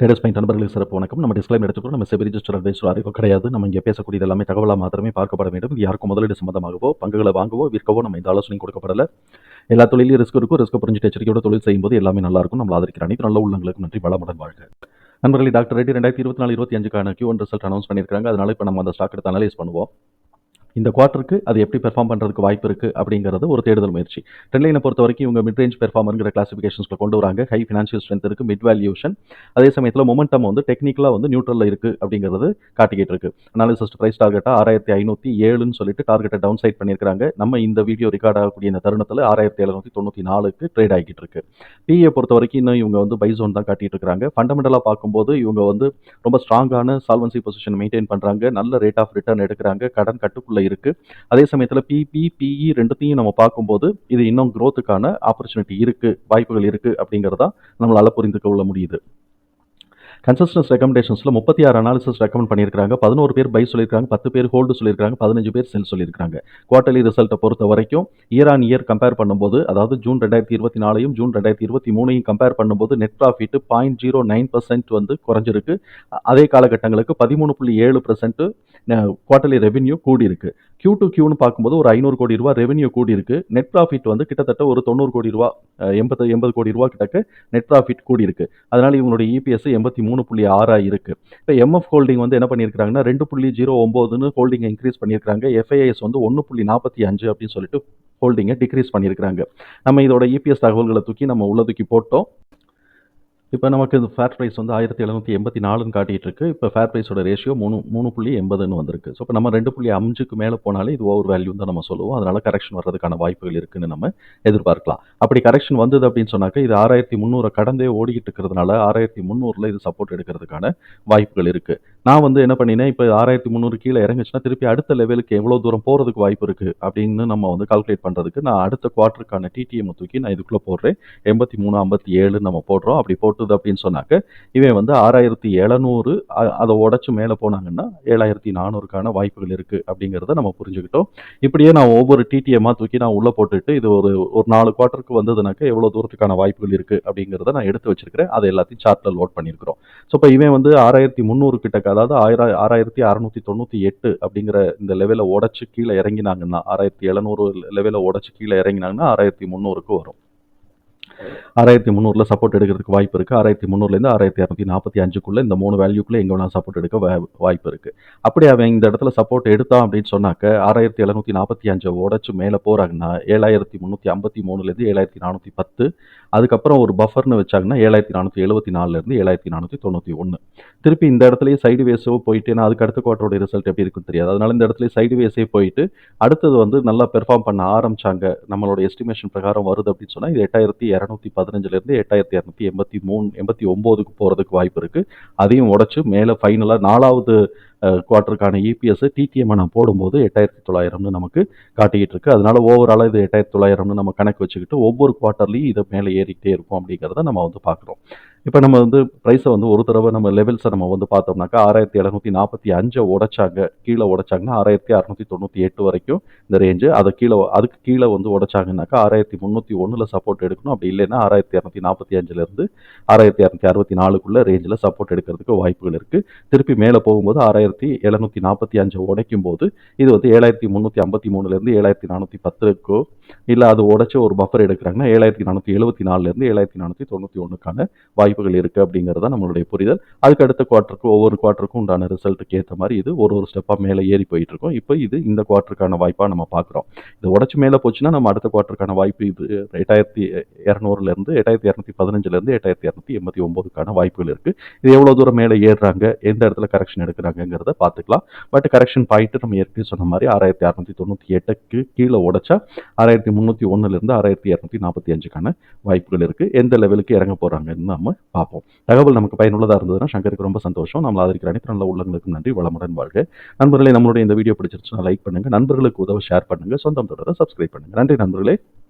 டேடஸ் point நண்பர்களுக்கு சிறப்பு வணக்கம். நம்ம டிஸ்கிளைம் எடுத்துக்கிறோம். நம்ம செபி ரிஜிஸ்டர் அட்வைசர் அறிவு கிடையாது. நம்ம இங்கே பேசக்கூடியது எல்லாமே தகவலாக மாத்திரமே பார்க்கப்பட வேண்டும். யாருக்கும் முதலீடு சம்பந்தமாகவோ பங்குகளை வாங்கவோ விற்கவோ நம்ம இந்த ஆலோசனை கொடுக்கப்படல. எல்லா தொழிலையும் ரிஸ்க் இருக்கும். ரிஸ்க் புரிஞ்சுட்டு எச்சரிக்கையோட தொழில் செய்யும்போது எல்லாமே நல்லா இருக்கும். நம்ம ஆதரிக்கிற அனைத்து நல்ல உள்ளங்களுக்கு நன்றி. வளமுடன் வாழ்க. நண்பர்களே டாக்டர் ரெட்டி ரெண்டாயிரத்தி இருபத்தி நாலு இருபத்தி அஞ்சுக்கான கியூ ஒன் ரிசல்ட் அனௌன்ஸ் பண்ணியிருக்காங்க அதனால இப்போ நம்ம அந்த ஸ்டாக் எடுத்து அனலைஸ் பண்ணுவோம். இந்த குவார்ட்டருக்கு அது எப்படி பெர்ஃபார்ம் பண்ணுறதுக்கு வாய்ப்பு இருக்குது அப்படிங்கிறது ஒரு தேடுதல் முயற்சி. ட்ரெண்ட்லைனை பொறுத்த வரைக்கும் இவங்க மிட் ரேஞ்ச் பெர்ஃபார்மருங்கிற கிளாசிஃபிகேஷன்ஸில் கொண்டு வராங்க. ஹை ஃபினான்ஷியல் ஸ்ட்ரென்த் இருக்குது மிட் வேல்யூஷன் அதே சமயத்தில் மொமெண்டம் வந்து டெக்னிக்கலாக வந்து நியூட்ரலில் இருக்குது அப்படிங்கிறது காட்டிக்கிட்டு இருக்கு. அனாலிசிஸ்ட் ப்ரைஸ் டார்கெட்டாக ஆறாயிரத்தி ஐநூற்றி ஏழுன்னு சொல்லிட்டு டார்கெட்டை டவுன் சைட் பண்ணியிருக்காங்க நம்ம இந்த வீடியோ ரெக்கார்ட் ஆகக்கூடிய இந்த தருணத்தில் ஆறாயிரத்தி எழுநூற்றி தொண்ணூற்றி நாலுக்கு ட்ரேட் ஆகிட்டு இருக்கு. பிஏ பொறுத்த வரைக்கும் இன்னும் இவங்க வந்து பை ஜோன் தான் காட்டிட்டு இருக்காங்க. ஃபண்டமெண்டலாக பார்க்கும்போது இவங்க வந்து ரொம்ப ஸ்ட்ராங்கான சால்வன்சி பொசிஷன் மெயின்டைன் பண்ணுறாங்க நல்ல ரேட் ஆஃப் ரிட்டர்ன் எடுக்கிறாங்க. கடன் கட்டுக்குள்ளே இருக்குது அதே சமயத்தில் பிபி பிஇ e ரெண்டுத்தையும் நம்ம பார்க்கும்போது இது இன்னும் growth-க்கான ஆப்பர்ச்சுனிட்டி இருக்குது வாய்ப்புகள் இருக்குது அப்படிங்கிறதா நம்மளால் புரிந்து கொள்ள முடியுது. கன்சஸ்டன்ஸ் ரெக்கமெண்டேஷன்ஸில் முப்பத்தி ஆறு அனாலிசிஸ் ரெக்கமெண்ட் பண்ணியிருக்காங்க பதினோரு பேர் பை சொல்லியிருக்காங்க பத்து பேர் ஹோல்டு சொல்லியிருக்காங்க பதினஞ்சு பேர் செல் சொல்லியிருக்காங்க குவார்டர்லி ரிசல்ட்டை பொறுத்த வரைக்கும் இயர் ஆன் இயர் கம்பேர் பண்ணும்போது அதாவது ஜூன் ரெண்டாயிரத்தி இருபத்தி நாலையும் ஜூன் ரெண்டாயிரத்தி இருபத்தி மூணையும் கம்பேர் பண்ணும்போது net profit point zero nine percent வந்து குறைஞ்சிருக்கு. அதே காலகட்டங்களுக்கு பதிமூணு புள்ளி ஏழு பர்சன்ட் குவார்டர்லி ரெவென்யூ கூடியிருக்கு. கியூ டு கியூன்னு பார்க்கும்போது ஒரு ஐநூறு கோடி ரூபா ரெவென்யூ கூடி இருக்கு நெட் ப்ராஃபிட் வந்து கிட்டத்தட்ட ஒரு தொண்ணூறு கோடி ரூபா எண்பது எண்பது கோடி ரூபா கிட்டக்கு நெட் ப்ராஃபிட் கூடி அதனால் இவங்களுடைய இபிஎஸ் எண்பத்தி மூணு மூணு புள்ளி ஆறா இருக்குது இப்போ எம்எஃப் ஹோல்டிங் வந்து என்ன பண்ணியிருக்காங்கன்னா ரெண்டு புள்ளி ஜீரோ ஒம்போதுன்னு ஹோல்டிங் இன்க்ரீஸ் பண்ணியிருக்காங்க எஃப்ஐஎஸ் வந்து ஒன்று புள்ளி நாற்பத்தி அஞ்சு அப்படின்னு சொல்லிட்டு ஹோல்டிங்கை டிக்ரீஸ் பண்ணியிருக்காங்க நம்ம இதோட இபிஎஸ் தகவல்களை தூக்கி நம்ம உள்ள தூக்கி போட்டோம். இப்போ நமக்கு இந்த ஃபேர் ப்ரைஸ் வந்து ஆயிரத்தி எழுநூற்றி எண்பத்தி நாலுன்னு காட்டிகிட்டு இருக்கு இப்போ ஃபேர் ப்ரைஸோட ரேஷியோ மூணு மூணு புள்ளி எண்பதுன்னு வந்திருக்கு. ஸோ இப்போ நம்ம ரெண்டு புள்ளி அஞ்சுக்கு மேலே போனாலே இது ஓவர் வேல்யூ தான் நம்ம சொல்லுவோம். அதனால் கரெக்ஷன் வர்றதுக்கான வாய்ப்புகள் இருக்குன்னு நம்ம எதிர்பார்க்கலாம். அப்படி கரெக்ஷன் வந்தது அப்படின்னு சொன்னாக்க இது ஆறாயிரத்தி முந்நூறு கடந்தே ஓடிக்கிட்டு இருக்கிறதுனால ஆறாயிரத்தி முந்நூறில் இது சப்போர்ட் எடுக்கிறதுக்கான வாய்ப்புகள் இருக்குது நான் வந்து என்ன பண்ணினேன் இப்போ ஆறாயிரத்தி முந்நூறு கீழே இறங்குச்சுன்னா திருப்பி அடுத்த லெவலுக்கு எவ்வளோ தூரம் போகிறதுக்கு வாய்ப்பு இருக்குது அப்படின்னு நம்ம வந்து கால்குலேட் பண்ணுறதுக்கு நான் அடுத்த குவார்ட்டருக்கான டிடிஎம் தூக்கி நான் இதுக்குள்ளே போடுறேன். எண்பத்தி மூணு ஐம்பத்தி ஏழு நம்ம போடுறோம். அப்படி போட்டுது அப்படின்னு சொன்னாக்க இவன் வந்து ஆறாயிரத்தி எழுநூறு அதை உடச்சி மேலே போனாங்கன்னா ஏழாயிரத்தி நானூறுக்கான வாய்ப்புகள் இருக்குது அப்படிங்கிறத நம்ம புரிஞ்சுக்கிட்டோம். இப்படியே நான் ஒவ்வொரு டிடிஎம்மாக தூக்கி நான் உள்ளே போட்டுட்டு இது ஒரு ஒரு நாலு குவார்ட்டருக்கு வந்ததுனாக்க எவ்வளோ தூரத்துக்கான வாய்ப்புகள் இருக்குது அப்படிங்கிறத நான் எடுத்து வச்சிருக்கிறேன். அதை எல்லாத்தையும் சார்ட்டில் லோட் பண்ணியிருக்கிறோம். ஸோ இப்போ இவன் வந்து ஆறாயிரத்தி முந்நூறு கிட்ட அதாவது ஆயிரம் ஆறாயிரத்தி அறநூற்றி தொண்ணூற்றி எட்டு அப்படிங்கிற இந்த லெவலை உடச்சு கீழே இறங்கினாங்கன்னா ஆறாயிரத்தி எழுநூறு லெவலை உடச்சு கீழே இறங்கினாங்கன்னா ஆறாயிரத்தி முந்நூறுக்கு வரும். ஆறாயிரத்தி முந்நூறில் சப்போர்ட் எடுக்கிறதுக்கு வாய்ப்பு இருக்குது ஆறாயிரத்தி முந்நூறுலேருந்து ஆறாயிரத்தி இரநூத்தி நாற்பத்தி அஞ்சுக்குள்ளே இந்த மூணு வேல்யூக்குள்ளே எங்கே வேணால் சப்போர்ட் எடுக்க வாய்ப்பு இருக்குது அப்படி அவன் இந்த இடத்துல சப்போர்ட் எடுத்தான் அப்படின்னு சொன்னாக்க ஆறாயிரத்தி எழுநூற்றி நாற்பத்தி அஞ்சை உடச்சு மேலே போகிறாங்கன்னா ஏழாயிரத்தி முந்நூற்றி ஐம்பத்தி மூணுலேருந்து ஏழாயிரத்தி நானூற்றி பத்து அதுக்கப்புறம் ஒரு பஃபர்னு வச்சாங்கன்னா ஏழாயிரத்தி நானூற்றி எழுபத்தி நாலுலேருந்து ஏழாயிரத்தி நானூற்றி தொண்ணூற்றி ஒன்று திருப்பி இந்த இடத்துலயே சைடு வேஸோ போயிட்டு நான் அதுக்கு அடுத்த குவார்ட்டரோட ரிசல்ட் எப்படி இருக்குன்னு தெரியாது. அதனால இந்த இடத்துல சைடு வேஸே போயிட்டு அடுத்தது வந்து நல்லா பெர்ஃபார்ம் பண்ண ஆரம்பிச்சாங்க நம்மளோட எஸ்டிமேஷன் பிரகாரம் வருது அப்படின்னு சொன்னால் இது எட்டாயிரத்தி இரநூத்தி பதினஞ்சுலேருந்து எட்டாயிரத்தி இரநூத்தி எண்பத்தி மூணு எண்பத்தி ஒம்போதுக்கு போகிறதுக்கு வாய்ப்பு இருக்குது அதையும் உடச்சு மேலே ஃபைனலாக நாலாவது குவார்ட்டருக்கான இபிஎஸ் டிடிஎம்மை நான் போடும்போது எட்டாயிரத்தி தொள்ளாயிரம்னு நமக்கு காட்டிக்கிட்டு இருக்கு அதனால ஓவராலாக இது எட்டாயிரத்தி தொள்ளாயிரம்னு நம்ம கணக்கு வச்சுக்கிட்டு ஒவ்வொரு குவார்ட்டர்லையும் இதை மேலே ஏறிக்கிட்டே இருக்கும் அப்படிங்கிறத நம்ம வந்து பார்க்குறோம். இப்போ நம்ம வந்து ப்ரைஸை வந்து ஒரு தடவை நம்ம லெவல்ஸை நம்ம வந்து பார்த்தோம்னாக்கா ஆறாயிரத்தி எழுநூற்றி நாற்பத்தி அஞ்சை உடைச்சாங்க. கீழே உடைச்சாங்கன்னா ஆறாயிரத்தி அறநூற்றி தொண்ணூற்றி எட்டு வரைக்கும் இந்த ரேஞ்சு அதை கீழே அதுக்கு கீழே வந்து உடைச்சாங்கனாக்கா ஆறாயிரத்தி முந்நூற்றி ஒன்றில் சப்போர்ட் எடுக்கணும். அப்படி இல்லைன்னா ஆறாயிரத்தி இரநூத்தி நாற்பத்தி அஞ்சுலேருந்து ஆறாயிரத்தி இரநூத்தி அறுபத்தி நாலுக்குள்ளே ரேஞ்சில் சப்போர்ட் எடுக்கிறதுக்கு வாய்ப்புகள் இருக்குது திருப்பி மேலே போகும்போது ஆறாயிரத்தி எழுநூற்றி நாற்பத்தி அஞ்சு உடைக்கும் போது இது வந்து ஏழாயிரத்தி முந்நூற்றி ஐம்பத்தி மூணுலேருந்து ஏழாயிரத்தி நானூற்றி பத்துக்கோ இல்லை அது உடைச்ச ஒரு பஃபர் எடுக்கிறாங்கன்னா ஏழாயிரத்தி நானூற்றி எழுபத்தி நாலுலேருந்து ஏழாயிரத்தி நானூற்றி தொண்ணூற்றி ஒன்றுக்கான வாய்ப்புகள் இருக்குது அப்படிங்கிறது தான் நம்மளுடைய புரிதல். அதுக்கு அடுத்த குவார்ட்டருக்கு ஒவ்வொரு குவார்ட்டருக்கும் உண்டான ரிசல்ட்டுக்கு ஏற்ற மாதிரி இது ஒரு ஒரு ஸ்டெப்பாக மேலே ஏறி போயிட்டு இருக்கும் இப்போ இது இந்த குவார்ட்டருக்கான வாய்ப்பாக நம்ம பார்க்குறோம். இது உடச்சி மேலே போச்சுன்னா நம்ம அடுத்த குவார்ட்டருக்கான வாய்ப்பு இது எட்டாயிரத்தி இரநூறுலேருந்து எட்டாயிரத்தி இரநூத்தி பதினஞ்சுலேருந்து எட்டாயிரத்தி இரநூத்தி எண்பத்தி ஒம்போதுக்கான வாய்ப்புகள் இருக்குது இது எவ்வளோ தூரம் மேலே ஏறுறாங்க எந்த இடத்துல கரெக்ஷன் அப்படிங்கிறத பார்த்துக்கலாம். பட் கரெக்ஷன் பாயிண்ட் நம்ம ஏற்கனவே சொன்ன மாதிரி ஆறாயிரத்தி அறநூற்றி தொண்ணூற்றி எட்டுக்கு கீழே உடைச்சா ஆறாயிரத்தி முந்நூற்றி ஒன்றுலேருந்து ஆறாயிரத்தி இரநூத்தி நாற்பத்தி அஞ்சுக்கான வாய்ப்புகள் இருக்குது எந்த லெவலுக்கு இறங்க போகிறாங்கன்னு நம்ம பார்ப்போம். தகவல் நமக்கு பயனுள்ளதாக இருந்ததுன்னா சங்கருக்கு ரொம்ப சந்தோஷம். நம்ம ஆதரிக்கிற அனைத்து நல்ல உள்ளங்களுக்கு நன்றி. வளமுடன் வாழ்க. நண்பர்களே நம்மளுடைய இந்த வீடியோ பிடிச்சிருச்சுன்னா லைக் பண்ணுங்கள் நண்பர்களுக்கு உதவ ஷேர் பண்ணுங்கள் சொந்தம் தொடர சப்ஸ்கிரைப் பண்ணுங்கள் நன்றி நண்பர்களே.